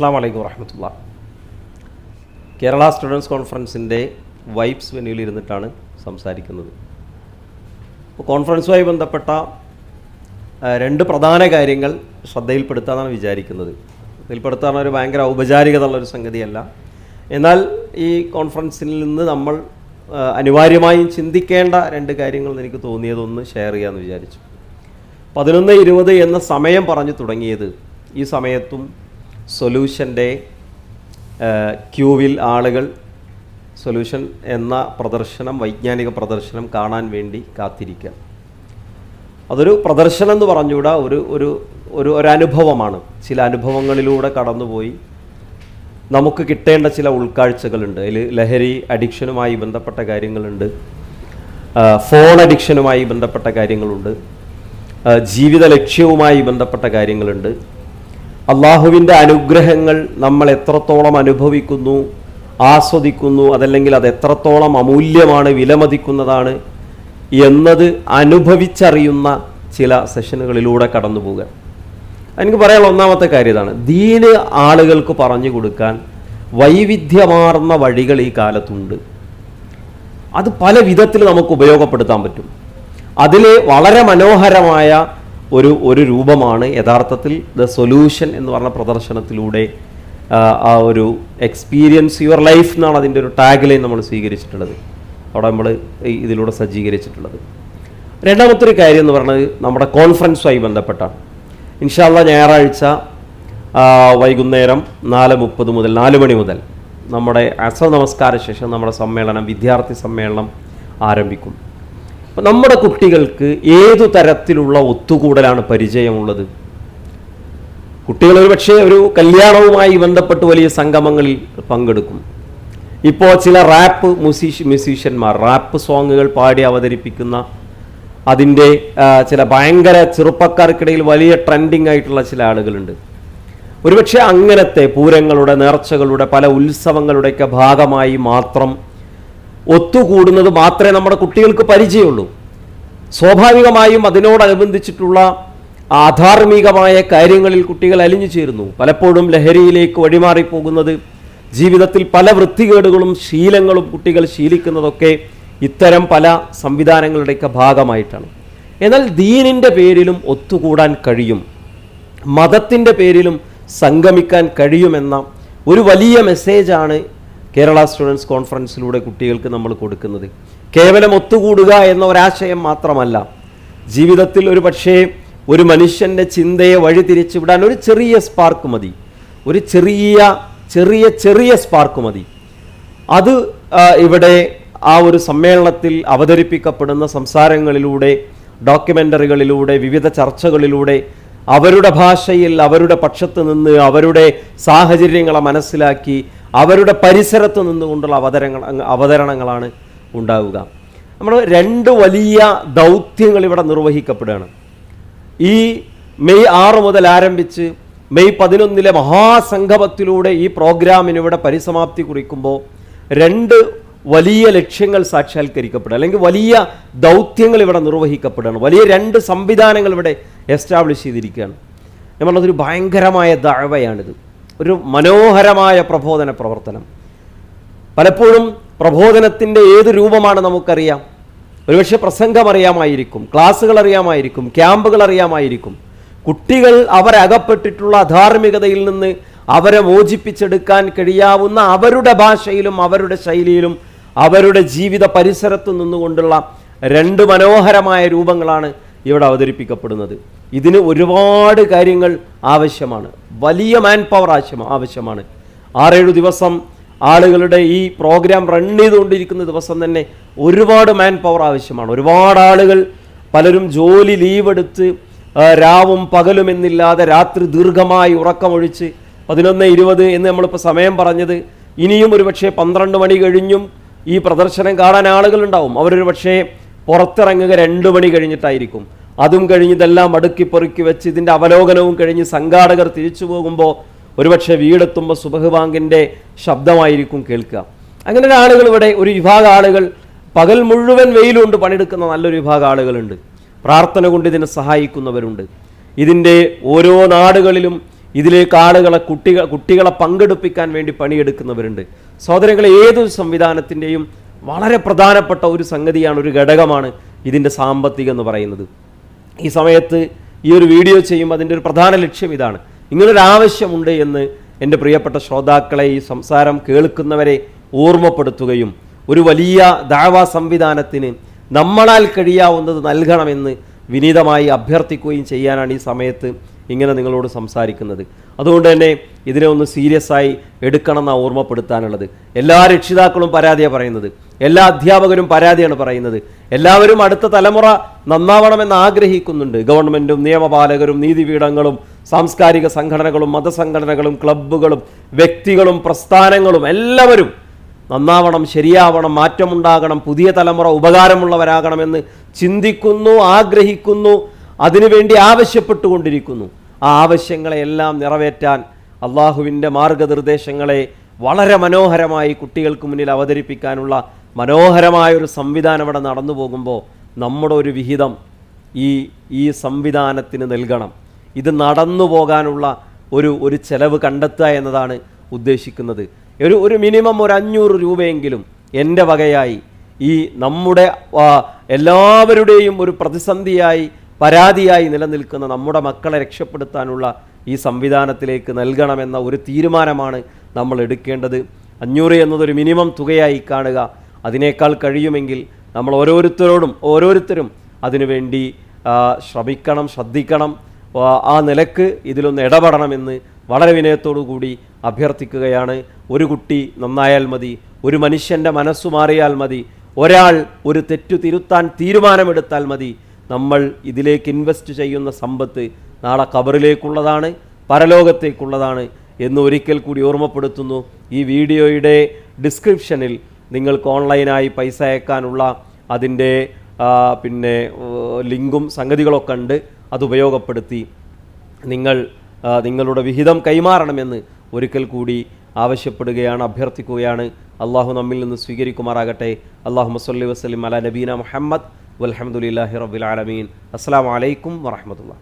അസ്സാം വലൈക്കും വറഹമത്തുള്ള. കേരള സ്റ്റുഡൻസ് കോൺഫറൻസിന്റെ വൈബ്സ് വെന്യൂവിൽ ഇരുന്നിട്ടാണ് സംസാരിക്കുന്നത്. അപ്പോൾ കോൺഫറൻസുമായി ബന്ധപ്പെട്ട രണ്ട് പ്രധാന കാര്യങ്ങൾ ശ്രദ്ധയിൽപ്പെടുത്താമെന്നാണ് വിചാരിക്കുന്നത്. ശ്രദ്ധയിൽപ്പെടുത്താൻ ഒരു ഭയങ്കര ഔപചാരികത ഉള്ളൊരു സംഗതിയല്ല. എന്നാൽ ഈ കോൺഫറൻസിൽ നിന്ന് നമ്മൾ അനിവാര്യമായും ചിന്തിക്കേണ്ട രണ്ട് കാര്യങ്ങൾ എനിക്ക് തോന്നിയതൊന്ന് ഷെയർ ചെയ്യാമെന്ന് വിചാരിച്ചു. പതിനൊന്ന് ഇരുപത് എന്ന സമയം പറഞ്ഞു തുടങ്ങിയത് ഈ സമയത്തും സൊല്യൂഷന്റെ ക്യൂവിൽ ആളുകൾ സൊല്യൂഷൻ എന്ന പ്രദർശനം വൈജ്ഞാനിക പ്രദർശനം കാണാൻ വേണ്ടി കാത്തിരിക്കുക. അതൊരു പ്രദർശനം എന്ന് പറഞ്ഞുകൂടാ ഒരു ഒരു ഒരു ഒരനുഭവമാണ്. ചില അനുഭവങ്ങളിലൂടെ കടന്നുപോയി. നമുക്ക് കിട്ടേണ്ട ചില ഉൾക്കാഴ്ചകളുണ്ട്. അതിൽ ലഹരി അഡിക്ഷനുമായി ബന്ധപ്പെട്ട കാര്യങ്ങളുണ്ട്. ഫോൺ അഡിക്ഷനുമായി ബന്ധപ്പെട്ട കാര്യങ്ങളുണ്ട്. ജീവിത ലക്ഷ്യവുമായി ബന്ധപ്പെട്ട കാര്യങ്ങളുണ്ട്. അള്ളാഹുവിന്റെ അനുഗ്രഹങ്ങൾ നമ്മൾ എത്രത്തോളം അനുഭവിക്കുന്നു ആസ്വദിക്കുന്നു അതല്ലെങ്കിൽ അത് എത്രത്തോളം അമൂല്യമാണ് വിലമതിക്കുന്നതാണ് എന്നത് അനുഭവിച്ചറിയുന്ന ചില സെഷനുകളിലൂടെ കടന്നു പോകുക എനിക്ക് പറയാനുള്ള ഒന്നാമത്തെ കാര്യം ഇതാണ്. ദീന് ആളുകൾക്ക് പറഞ്ഞു കൊടുക്കാൻ വൈവിധ്യമാർന്ന വഴികൾ ഈ കാലത്തുണ്ട്. അത് പല വിധത്തിൽ നമുക്ക് ഉപയോഗപ്പെടുത്താൻ പറ്റും. അതിൽ വളരെ മനോഹരമായ ഒരു ഒരു രൂപമാണ് യഥാർത്ഥത്തിൽ ദ സൊല്യൂഷൻ എന്ന് പറഞ്ഞ പ്രദർശനത്തിലൂടെ ആ, ഒരു എക്സ്പീരിയൻസ് യുവർ ലൈഫ് എന്നാണ് അതിന്റെ ഒരു ടാഗ് ലൈൻ നമ്മൾ സ്വീകരിച്ചിട്ടുള്ളത്. അവിടെ നമ്മൾ ഇതിലൂടെ സജ്ജീകരിച്ചിട്ടുള്ളത്. രണ്ടാമത്തെ ഒരു കാര്യം എന്ന് പറയുന്നത് നമ്മുടെ കോൺഫറൻസുമായി ബന്ധപ്പെട്ടാണ്. ഇൻഷാല്ല ഞായറാഴ്ച വൈകുന്നേരം നാല് മുപ്പത് മുതൽ നാല് മണി മുതൽ നമ്മുടെ അസ നമസ്കാര ശേഷം നമ്മുടെ സമ്മേളനം വിദ്യാർത്ഥി സമ്മേളനം ആരംഭിക്കും. അപ്പോൾ നമ്മുടെ കുട്ടികൾക്ക് ഏതു തരത്തിലുള്ള ഒത്തുകൂടലാണ് പരിചയമുള്ളത്? കുട്ടികൾ ഒരു പക്ഷേ ഒരു കല്യാണവുമായി ബന്ധപ്പെട്ട് വലിയ സംഗമങ്ങളിൽ പങ്കെടുക്കും. ഇപ്പോൾ ചില റാപ്പ് മ്യൂസീഷ് മ്യൂസീഷ്യന്മാർ റാപ്പ് സോങ്ങുകൾ പാടി അവതരിപ്പിക്കുന്ന അതിന്റെ ചില ഭയങ്കര ചെറുപ്പക്കാർക്കിടയിൽ വലിയ ട്രെൻഡിങ് ആയിട്ടുള്ള ചില ആളുകളുണ്ട്. ഒരുപക്ഷെ അങ്ങനത്തെ പൂരങ്ങളുടെ നേർച്ചകളുടെ പല ഉത്സവങ്ങളുടെയൊക്കെ ഭാഗമായി മാത്രം ഒത്തുകൂടുന്നത് മാത്രമേ നമ്മുടെ കുട്ടികൾക്ക് പരിചയമുള്ളൂ. സ്വാഭാവികമായും അതിനോടനുബന്ധിച്ചിട്ടുള്ള ആധാർമികമായ കാര്യങ്ങളിൽ കുട്ടികൾ അലിഞ്ഞു ചേരുന്നു. പലപ്പോഴും ലഹരിയിലേക്ക് വഴിമാറിപ്പോകുന്നത് ജീവിതത്തിൽ പല വൃത്തികേടുകളും ശീലങ്ങളും കുട്ടികൾ ശീലിക്കുന്നതൊക്കെ ഇത്തരം പല സംവിധാനങ്ങളുടെയൊക്കെ ഭാഗമായിട്ടാണ്. എന്നാൽ ദീനിന്റെ പേരിലും ഒത്തുകൂടാൻ കഴിയും മതത്തിന്റെ പേരിലും സംഗമിക്കാൻ കഴിയുമെന്ന ഒരു വലിയ മെസ്സേജാണ് കേരള സ്റ്റുഡൻസ് കോൺഫറൻസിലൂടെ കുട്ടികൾക്ക് നമ്മൾ കൊടുക്കുന്നത്. കേവലം ഒത്തുകൂടുക എന്ന ഒരാശയം മാത്രമല്ല ജീവിതത്തിൽ ഒരു പക്ഷേ ഒരു മനുഷ്യന്റെ ചിന്തയെ വഴിതിരിച്ചു വിടാൻ ഒരു ചെറിയ സ്പാർക്ക് മതി. ഒരു ചെറിയ ചെറിയ ചെറിയ സ്പാർക്ക് മതി. അത് ഇവിടെ ആ ഒരു സമ്മേളനത്തിൽ അവതരിപ്പിക്കപ്പെടുന്ന സംസാരങ്ങളിലൂടെ ഡോക്യുമെന്ററികളിലൂടെ വിവിധ ചർച്ചകളിലൂടെ അവരുടെ ഭാഷയിൽ അവരുടെ പക്ഷത്ത് നിന്ന് അവരുടെ സാഹചര്യങ്ങളെ മനസ്സിലാക്കി അവരുടെ പരിസരത്ത് നിന്നുകൊണ്ടുള്ള അവതരങ്ങൾ അവതരണങ്ങളാണ് ഉണ്ടാവുക. നമ്മൾ രണ്ട് വലിയ ദൗത്യങ്ങൾ ഇവിടെ നിർവഹിക്കപ്പെടുകയാണ്. ഈ മെയ് ആറ് മുതൽ ആരംഭിച്ച് മെയ് പതിനൊന്നിലെ മഹാസംഗമത്തിലൂടെ ഈ പ്രോഗ്രാമിന് ഇവിടെ പരിസമാപ്തി കുറിക്കുമ്പോൾ രണ്ട് വലിയ ലക്ഷ്യങ്ങൾ സാക്ഷാത്കരിക്കപ്പെടുക അല്ലെങ്കിൽ വലിയ ദൗത്യങ്ങൾ ഇവിടെ നിർവഹിക്കപ്പെടുകയാണ്. വലിയ രണ്ട് സംവിധാനങ്ങൾ ഇവിടെ എസ്റ്റാബ്ലിഷ് ചെയ്തിരിക്കുകയാണ്. നമ്മളതൊരു ഭയങ്കരമായ ദഴവയാണിത്. ഒരു മനോഹരമായ പ്രബോധന പ്രവർത്തനം. പലപ്പോഴും പ്രബോധനത്തിന്റെ ഏത് രൂപമാണ് നമുക്കറിയാം. ഒരുപക്ഷെ പ്രസംഗം അറിയാമായിരിക്കും ക്ലാസ്സുകൾ അറിയാമായിരിക്കും ക്യാമ്പുകൾ അറിയാമായിരിക്കും. കുട്ടികൾ അവരകപ്പെട്ടിട്ടുള്ള അധാർമികതയിൽ നിന്ന് അവരെ മോചിപ്പിച്ചെടുക്കാൻ കഴിയാവുന്ന അവരുടെ ഭാഷയിലും അവരുടെ ശൈലിയിലും അവരുടെ ജീവിത പരിസരത്തു നിന്നുകൊണ്ടുള്ള രണ്ട് മനോഹരമായ രൂപങ്ങളാണ് ഇവിടെ അവതരിപ്പിക്കപ്പെടുന്നത്. ഇതിന് ഒരുപാട് കാര്യങ്ങൾ ആവശ്യമാണ്. വലിയ മാൻ പവർ ആവശ്യം ആവശ്യമാണ്. ആറേഴു ദിവസം ആളുകളുടെ ഈ പ്രോഗ്രാം റൺ ചെയ്തുകൊണ്ടിരിക്കുന്ന ദിവസം തന്നെ ഒരുപാട് മാൻ പവർ ആവശ്യമാണ്. ഒരുപാട് ആളുകൾ പലരും ജോലി ലീവ് എടുത്ത് രാവും പകലും എന്നില്ലാതെ രാത്രി ദീർഘമായി ഉറക്കമൊഴിച്ച് പതിനൊന്ന് ഇരുപത് എന്ന് നമ്മളിപ്പോൾ സമയം പറഞ്ഞത്. ഇനിയും ഒരു പക്ഷേ പന്ത്രണ്ട് മണി കഴിഞ്ഞും ഈ പ്രദർശനം കാണാൻ ആളുകളുണ്ടാവും. അവരൊരു പക്ഷേ പുറത്തിറങ്ങുക രണ്ട് മണി കഴിഞ്ഞിട്ടായിരിക്കും. അതും കഴിഞ്ഞ് ഇതെല്ലാം അടുക്കി പെറുക്കി വെച്ച് ഇതിന്റെ അവലോകനവും കഴിഞ്ഞ് സംഘാടകർ തിരിച്ചു പോകുമ്പോൾ ഒരുപക്ഷെ വീടെത്തുമ്പോൾ സുബഹുബാങ്കിന്റെ ശബ്ദമായിരിക്കും കേൾക്കുക. അങ്ങനെ ആളുകൾ ഇവിടെ ഒരു വിഭാഗം ആളുകൾ പകൽ മുഴുവൻ വെയിലുകൊണ്ട് പണിയെടുക്കുന്ന നല്ലൊരു വിഭാഗം ആളുകളുണ്ട്. പ്രാർത്ഥന കൊണ്ട് ഇതിനെ സഹായിക്കുന്നവരുണ്ട്. ഇതിന്റെ ഓരോ നാടുകളിലും ഇതിലേക്ക് ആളുകളെ കുട്ടികൾ കുട്ടികളെ പങ്കെടുപ്പിക്കാൻ വേണ്ടി പണിയെടുക്കുന്നവരുണ്ട്. സഹോദരങ്ങളെ ഏതൊരു സംവിധാനത്തിന്റെയും വളരെ പ്രധാനപ്പെട്ട ഒരു സംഗതിയാണ് ഒരു ഘടകമാണ് ഇതിന്റെ സാമ്പത്തികം എന്ന് പറയുന്നത്. ഈ സമയത്ത് ഈ ഒരു വീഡിയോ ചെയ്യുമ്പോൾ അതിന്റെ ഒരു പ്രധാന ലക്ഷ്യം ഇതാണ്. ഇങ്ങനൊരു ആവശ്യമുണ്ട് എന്ന് എന്റെ പ്രിയപ്പെട്ട ശ്രോതാക്കളെ ഈ സംസാരം കേൾക്കുന്നവരെ ഓർമ്മപ്പെടുത്തുകയും ഒരു വലിയ ദാവാ സംവിധാനത്തിന് നമ്മളാൽ കഴിയാവുന്നത് നൽകണമെന്ന് വിനീതമായി അഭ്യർത്ഥിക്കുകയും ചെയ്യാനാണ് ഈ സമയത്ത് ഇങ്ങനെ നിങ്ങളോട് സംസാരിക്കുന്നത്. അതുകൊണ്ട് തന്നെ ഇതിനെ ഒന്ന് സീരിയസ് ആയി എടുക്കണം എന്നാണ് ഓർമ്മപ്പെടുത്താനുള്ളത്. എല്ലാ രക്ഷിതാക്കളും പരാതിയാണ് പറയുന്നത്. എല്ലാ അധ്യാപകരും പരാതിയാണ് പറയുന്നത്. എല്ലാവരും അടുത്ത തലമുറ നന്നാവണമെന്ന് ആഗ്രഹിക്കുന്നുണ്ട്. ഗവൺമെന്റും നിയമപാലകരും നീതിപീഠങ്ങളും സാംസ്കാരിക സംഘടനകളും മതസംഘടനകളും ക്ലബ്ബുകളും വ്യക്തികളും പ്രസ്ഥാനങ്ങളും എല്ലാവരും നന്നാവണം ശരിയാവണം മാറ്റമുണ്ടാകണം പുതിയ തലമുറ ഉപകാരമുള്ളവരാകണമെന്ന് ചിന്തിക്കുന്നു ആഗ്രഹിക്കുന്നു അതിനുവേണ്ടി ആവശ്യപ്പെട്ടുകൊണ്ടിരിക്കുന്നു. ആ ആവശ്യങ്ങളെയെല്ലാം നിറവേറ്റാൻ അള്ളാഹുവിന്റെ മാർഗനിർദ്ദേശങ്ങളെ വളരെ മനോഹരമായി കുട്ടികൾക്ക് മുന്നിൽ അവതരിപ്പിക്കാനുള്ള മനോഹരമായ ഒരു സംവിധാനം ഇവിടെ നടന്നു പോകുമ്പോൾ നമ്മുടെ ഒരു വിഹിതം ഈ ഈ സംവിധാനത്തിന് നൽകണം. ഇത് നടന്നു പോകാനുള്ള ഒരു ഒരു ചെലവ് കണ്ടെത്തുക എന്നതാണ് ഉദ്ദേശിക്കുന്നത്. ഒരു ഒരു മിനിമം ഒരു അഞ്ഞൂറ് രൂപയെങ്കിലും എന്റെ വകയായി ഈ നമ്മുടെ എല്ലാവരുടെയും ഒരു പ്രതിസന്ധിയായി പരാതിയായി നിലനിൽക്കുന്ന നമ്മുടെ മക്കളെ രക്ഷപ്പെടുത്താനുള്ള ഈ സംവിധാനത്തിലേക്ക് നൽകണമെന്ന ഒരു തീരുമാനമാണ് നമ്മൾ എടുക്കേണ്ടത്. അഞ്ഞൂറ് എന്നതൊരു മിനിമം തുകയായി കാണുക അതിനേക്കാൾ കഴിയുമെങ്കിൽ നമ്മൾ ഓരോരുത്തരോടും ഓരോരുത്തരും അതിനുവേണ്ടി ശ്രമിക്കണം ശ്രദ്ധിക്കണം. ആ, നിലയ്ക്ക് ഇതിലൊന്ന് ഇടപെടണമെന്ന് വളരെ വിനയത്തോടു കൂടി അഭ്യർത്ഥിക്കുകയാണ്. ഒരു കുട്ടി നന്നായാൽ മതി ഒരു മനുഷ്യന്റെ മനസ്സു മാറിയാൽ മതി ഒരാൾ ഒരു തെറ്റു തിരുത്താൻ തീരുമാനമെടുത്താൽ മതി. നമ്മൾ ഇതിലേക്ക് ഇൻവെസ്റ്റ് ചെയ്യുന്ന സമ്പത്ത് നാളെ കബറിലേക്കുള്ളതാണ് പരലോകത്തേക്കുള്ളതാണ് എന്ന് ഒരിക്കൽ കൂടി ഓർമ്മപ്പെടുത്തുന്നു ഈ വീഡിയോയുടെ ഡിസ്ക്രിപ്ഷനിൽ നിങ്ങൾക്ക് ഓൺലൈനായി പൈസ അയക്കാനുള്ള അതിന്റെ പിന്നെ ലിങ്കും സംഗതികളൊക്കെ ഉണ്ട്. അത് ഉപയോഗപ്പെടുത്തി നിങ്ങൾ നിങ്ങളുടെ വിഹിതം കൈമാറണമെന്ന് ഒരിക്കൽ കൂടി ആവശ്യപ്പെടുകയാണ് അഭ്യർത്ഥിക്കുകയാണ്. അള്ളാഹു നമ്മിൽ നിന്ന് സ്വീകരിക്കുമാറാകട്ടെ. അള്ളാഹു മസ്ലി വസ്ലിം അല നബീന മുഹമ്മദ്. വലഹമുല്ലാഹി റബ്ബിൽ ആലമീൻ. അസ്സാം വലൈക്കും വറഹമത്തുള്ള